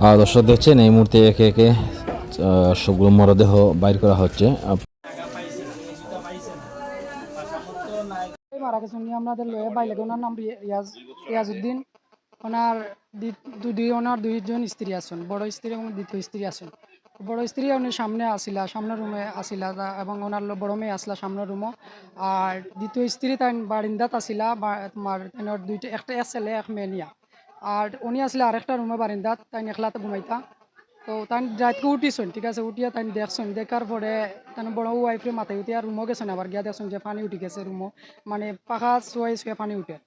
আর দর্শক দেখছেন এই মুহূর্তে একে একে সবগুলো মরদেহ বাইর করা হচ্ছে মারা গেছেন আমাদের লয়ে বাইলে ওনার নাম রিয়া- রিয়াজ রিয়াজউদ্দিন ওনার দুই ওনার দুইজন স্ত্রী আছেন বড় স্ত্রী এবং দ্বিতীয় স্ত্রী আছেন বড় স্ত্রী উনি সামনে আসিলা সামনের রুমে আসিলা এবং ওনার বড় মেয়ে আসলা সামনের রুমও। আর দ্বিতীয় স্ত্রী তাই বারিন্দাত আসিলা, বা- তোমার এনার দুইটা, একটা এক ছেলে, এক মেয়ে নিয়া। আর উনি আসলে আরেকটা রুমে বারিন্দাত তাই একলাতে ঘুমাইতা। তো তাই রাতকে উঠিছেন, ঠিক আছে, উঠিয়া তাই দেখছেন, দেখার পরে তাই বড় ওয়াইফে মাথায় উঠিয়া রুমও গেছেন আবার, গিয়া দেখছেন যে পানি উঠি গেছে রুমও মানে পাখা চুয়াই চুয়ে পানি উঠে।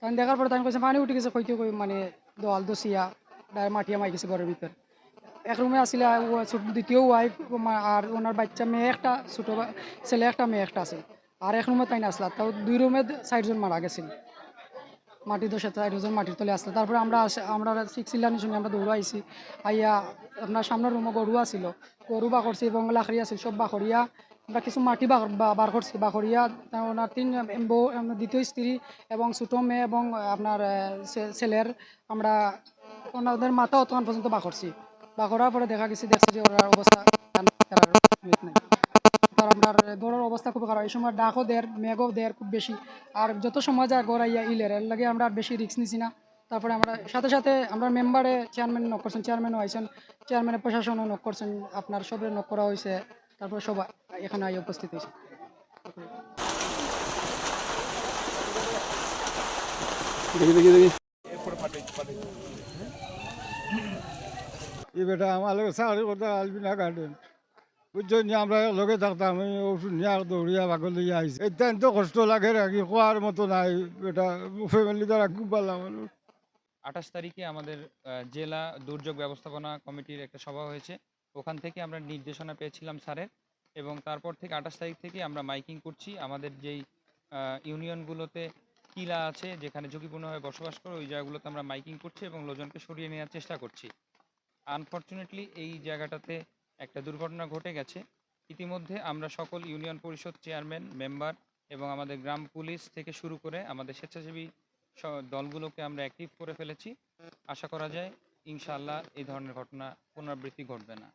তাই দেখার পরে তাই কইছে, পানি উঠি গেছে, কইতে কই মানে দোয়াল দসিয়া মাটিয়া মাই গেছে ঘরের ভিতর। এক রুমে আসলে দ্বিতীয় ওয়াইফ আর ওনার বাচ্চা মেয়ে একটা, ছোটো ছেলে একটা, মেয়ে একটা আছে। আর এক রুমে তাই না আসলা, তাও দুই রুমে চারজন মারা গেছিল মাটি দশে চারজন মাটির তলে আসলো। তারপরে আমরা আমরা শিখছিলাম শুনে আমরা দৌড় আইছি আইয়া আপনার সামনের রুমে গরু আছিল। গরু বা করছি এবং লাখড়ি আছিল, সব বাখরিয়া আমরা কিছু মাটি বার করছি বাখরিয়া তা ওনার তিন বউ দ্বিতীয় স্ত্রী এবং ছোটো মেয়ে এবং আপনার ছেলের আমরা, ওনাদের মাথা অতক্ষণ পর্যন্ত বা করছি বা করার পরে দেখা গেছে দেখছি যে ওনার অবস্থা আর আপনার অবস্থা খুব খারাপ। এই সময় ডাকও দেয় মেঘও দেয় খুব বেশি। আর যত সময় যায় গড় আইয়া ইলের, এর লাগে আমরা আর বেশি রিক্স নিছি না। তারপরে আমরা, সাথে সাথে আমরা মেম্বারে চেয়ারম্যান নক করছেন চেয়ারম্যানও আইছেন। চেয়ারম্যানের প্রশাসনও নক করছেন, আপনার সবে নক করা হয়েছে তারপরে সবাই এখানে আই উপস্থিত হয়েছে দেখি দেখি দেখি। এই বেটা আমার লোক চাকরি করতে আসবি না গার্ডেন বুঝছ নি? আমরা লগে থাকতাম আমি ওষুধ নিয়ে দৌড়িয়া ভাগল দিয়ে আইসি এতেন তো কষ্ট লাগে রাখি খোয়ার মতো নাই বেটা। ফ্যামিলি দ্বারা খুব ভালো মানুষ আঠাশ তারিখে আমাদের জেলা দুর্যোগ ব্যবস্থাপনা কমিটির একটা সভা হয়েছে। ওখান থেকে আমরা নির্দেশনা পেয়েছিলাম স্যারের এবং তারপর থেকে আঠাশ তারিখ থেকে আমরা মাইকিং করছি। আমাদের যেই ইউনিয়নগুলোতে কিলা আছে যেখানে ঝুঁকিপূর্ণভাবে বসবাস করে, ওই জায়গাগুলোতে আমরা মাইকিং করছি এবং লোজনকে সরিয়ে নেওয়ার চেষ্টা করছি। আনফর্চুনেটলি এই জায়গাটাতে একটা দুর্ঘটনা ঘটে গেছে। ইতিমধ্যে আমরা সকল ইউনিয়ন পরিষদ চেয়ারম্যান, মেম্বার এবং আমাদের গ্রাম পুলিশ থেকে শুরু করে আমাদের স্বেচ্ছাসেবী দলগুলোকে আমরা অ্যাক্টিভ করে ফেলেছি। আশা করা যায়, ইনশাআল্লাহ এই ধরনের ঘটনা পুনরাবৃত্তি ঘটবে না।